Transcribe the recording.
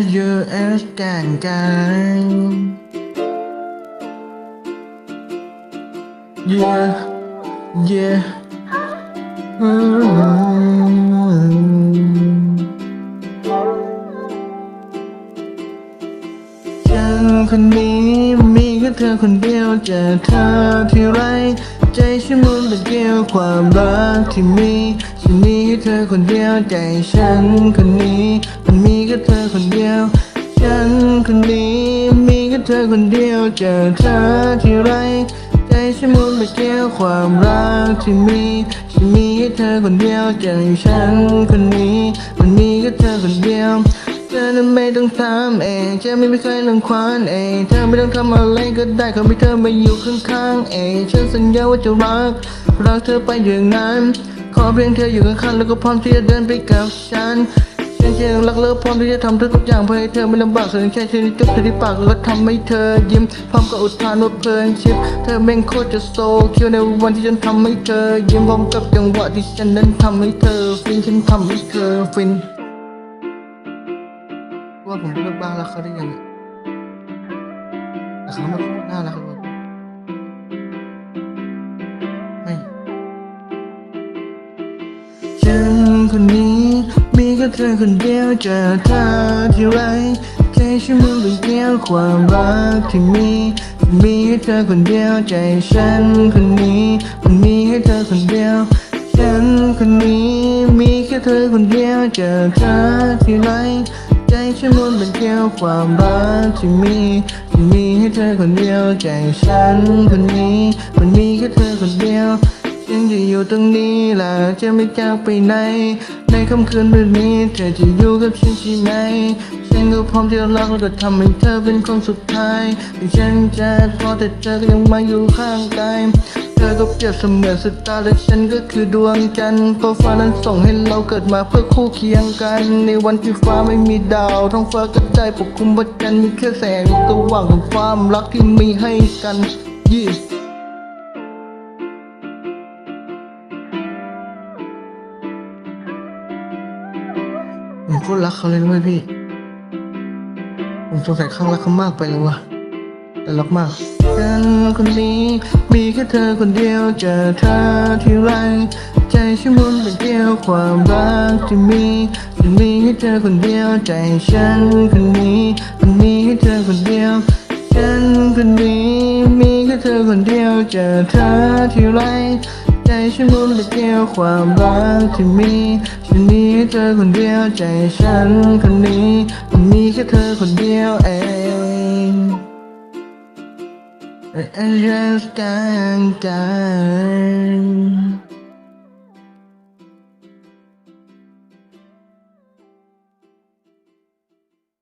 S U S กันกัน Yeah Yeah อืมฉันคนนี้มีแค่เธอคนเดียวเจอเธอที่ไร ใจฉันมุนเป็นเกียวความรักที่มีฉันมีแค่เธอคนเดียวใจฉันคนนี้มันมี แค่เธอคนเดียว ฉันคนนี้มีแค่เธอคนเดียวเจอเธอที่ไรใจฉันมุนไปเกี่ยวความรักที่มีฉันมีแค่เธอคนเดียวใจฉันคนนี้ มันมีแค่เธอคนเดียวเธอนั้นไม่ต้องทำเองจะไม่มีใครรังควานเองเธอไม่ต้องทำอะไรก็ได้ขอให้เธอมาอยู่ข้างๆเองฉันสัญญาว่าจะรัก รักเธอไปอย่างนั้น ขอเพียงเธออยู่ข้างๆแล้วก็พร้อมที่จะเดินไปกับฉัน ฉันจะรักเลิฟพร้อมที่จะทำทุกๆอย่างเพื่อให้เธอไม่ลำบากส่วนแค่ฉันจุ๊บเธอที่ปากก็ทำให้เธอยิ้มพร้อมกับอุทานว่าเพลินชิปเธอแม่งโคตรจะโซคิวในวันที่ฉันทำให้เธอ ยิ้มพร้อมกับจังหวะที่ฉันนั้นทำให้เธอ ฟินฉันทำให้เธอฟินว่าผมเลิกบ้างแล้วเขาได้ยังไงแต่เขาไม่ค่อยน่ารักเลยไม่ฉันคนนี้ มีแค่เธอคนเดียวเจอเธอที่ไรใจฉันมันเป็นเกี่ยวความรักที่มีมีให้เธอคนเดียวใจฉันคนนี้มันมีให้เธอคนเดียวฉันคนนี้มีแค่เธอคนเดียวเจอเธอที่ไรใจฉันมันเป็นเกี่ยวความรักที่มีที่มีให้เธอคนเดียวใจฉันคนนี้มันมีแค่เธอคนเดียว ฉันจะอยู่ตรงนี้แล่ะจะไม่จากไปไหน ในค่ำคืนแบบนี้เธอจะอยู่กับฉันใช่ไหม ฉันก็พร้อมที่จะรักแล้วก็ทำให้เธอเป็นคนสุดท้ายที่ฉันจะพอแต่เธอก็ยังมาอยู่ข้างกายเธอก็เปรียบเสมือนสตาร์และฉันก็คือดวงจันทร์เพราะฟ้านั้นส่งให้เราเกิดมาเพื่อคู่เคียงกัน ในวันที่ฟ้าไม่มีดาวท้องฟ้าก็ได้ปกคลุมพระจันทร์มีแค่แสงสว่างของความรักที่มีให้กันยี่ ผมโคตรรักเขาเลยนะเว้ยพี่ ผมสงสัยข้างรักเขามากไปแล้วะแต่รักมากฉันคนนี้ มีแค่เธอคนเดียวเจอเธอที่ไร ใจฉันมุนเป็นเกี่ยวความรักที่มีที่มีให้เธอคนเดียวใจฉันคนนี้มันมีให้เธอคนเดียวฉันคนนี้มีแค่เธอคนเดียวเจอเธอที่ไร ใจฉันมุนไปเกี่ยวความรักที่มีฉันมี เธอคนเดียวใจฉันคนนี้มันมีแค่เธอคนเดียวเอง I just can't